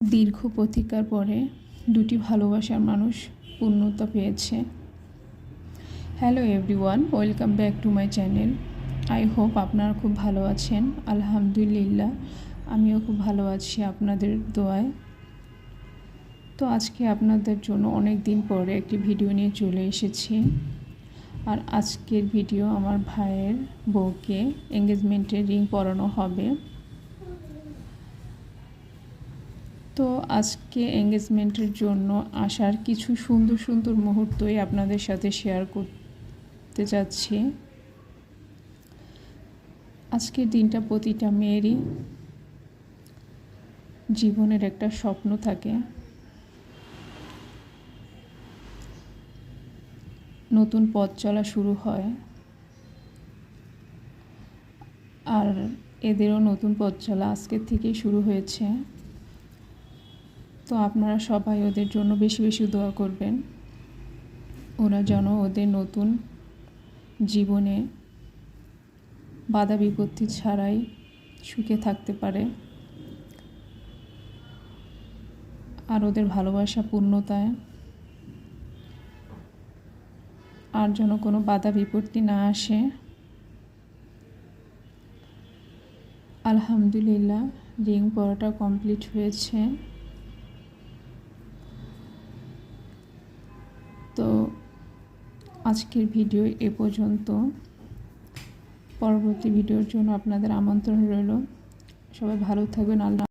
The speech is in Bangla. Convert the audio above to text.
দীর্ঘ প্রতীক্ষার পরে দুটি ভালোবাসার মানুষ পূর্ণতা পেয়েছে। Hello everyone welcome back to my channel I hope আপনারা খুব ভালো আছেন। আলহামদুলিল্লাহ, আমিও খুব ভালো আছি আপনাদের দোয়ায়। তো আজকে আপনাদের জন্য অনেক দিন পরে একটি ভিডিও নিয়ে চলে এসেছি। আর আজকের ভিডিও আমার ভাইয়ের বউকে এঙ্গেজমেন্টের রিং পরানো হবে। তো আজকে এঙ্গেজমেন্টের জন্য আসার কিছু সুন্দর সুন্দর মুহূর্তই আপনাদের সাথে শেয়ার করতে যাচ্ছি। আজকের দিনটা প্রতিটা মেয়েরই জীবনের একটা স্বপ্ন থাকে। নতুন পথ চলা শুরু হয়। আর এদেরও নতুন পথ চলা আজকের থেকেই শুরু হয়েছে। তো আপনারা সবাই ওদের জন্য বেশি বেশি দোয়া করবেন। ওরা যেন ওদের নতুন জীবনে বাধা বিপত্তি ছাড়াই সুখে থাকতে পারে। আর ওদের ভালোবাসা পূর্ণতায় আর যেন কোনো বাধা বিপত্তি না আসে। আলহামদুলিল্লাহ, রিং পড়াটা কমপ্লিট হয়েছে। তো আজকের ভিডিও এ পর্যন্ত। পরবর্তী ভিডিওর জন্য আপনাদের আমন্ত্রণ রইল। সবাই ভালো থাকবেন। আল্লাহ